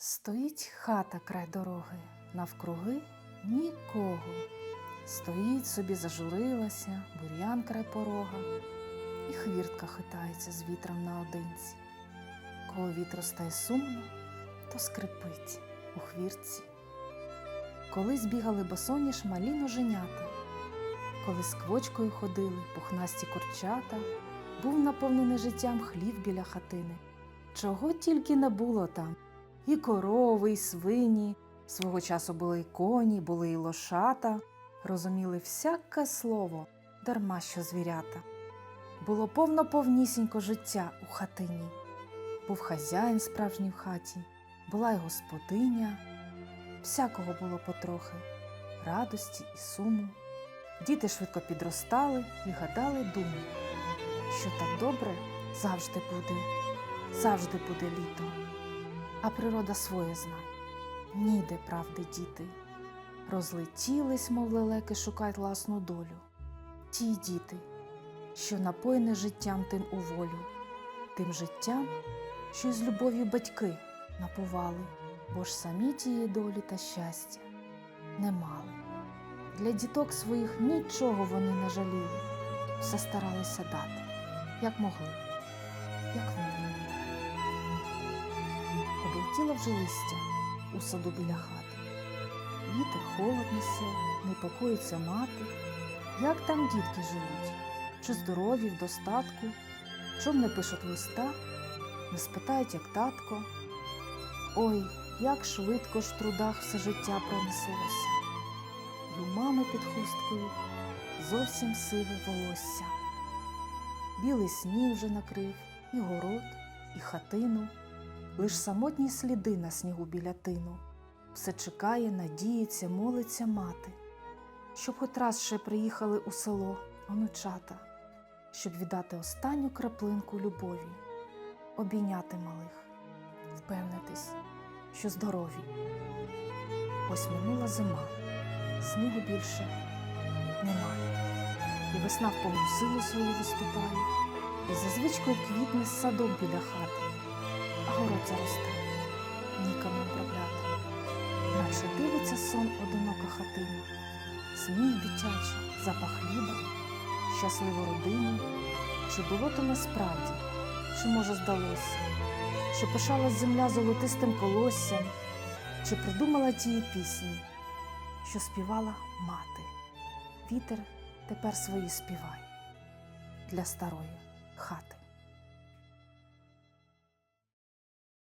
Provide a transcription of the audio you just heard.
Стоїть хата край дороги, навкруги нікого. Стоїть собі, зажурилася, бур'ян край порога, і хвіртка хитається з вітром наодинці. Коли вітру стає сумно, то скрипить у хвіртці. Колись бігали босоніж малі ноженята, коли з квочкою ходили пухнасті курчата, був наповнений життям хлів біля хатини. Чого тільки не було там. І корови, і свині, свого часу були й коні, були й лошата, розуміли всяке слово, дарма що звірята. Було повно повнісінько життя у хатині. Був хазяїн справжній в хаті, була й господиня. Всякого було потрохи, радості і суму. Діти швидко підростали і гадали думу, що так добре завжди буде, завжди буде літо. А природа своє зна, ніде правди діти. Розлетілись, мов лелеки, шукать власну долю. Ті діти, що напоєне життям тим у волю, тим життям, що з любов'ю батьки напували, бо ж самі тієї долі та щастя не мали. Для діток своїх нічого вони не жаліли, все старалися дати, як могли, як вміли. Облетіло вже листя у саду біля хати. Вітер холод несе, непокоїться мати. Як там дітки живуть? Чи здорові в достатку? Чом не пишуть листа, не спитають, як татко. Ой, як швидко ж в трудах все життя пронеслося. І у мами під хусткою зовсім сиве волосся. Білий сніг вже накрив і город, і хатину. Лиш самотні сліди на снігу біля тину. Все чекає, надіється, молиться мати, щоб хоч раз ще приїхали у село онучата, щоб віддати останню краплинку любові, обійняти малих, впевнитись, що здорові. Ось минула зима, снігу більше немає, і весна в повну силу свою виступає, і за звичкою квітне садок біля хати город заростає, нікому обробляти. Наче дивиться сон одинока хатина, сміх дитячий, запах хліба, щасливу родину. Чи було то насправді, чи може здалося, чи пишалась земля золотистим колоссям, чи придумала тії пісні, що співала мати. Вітер тепер свої співай для старої хати.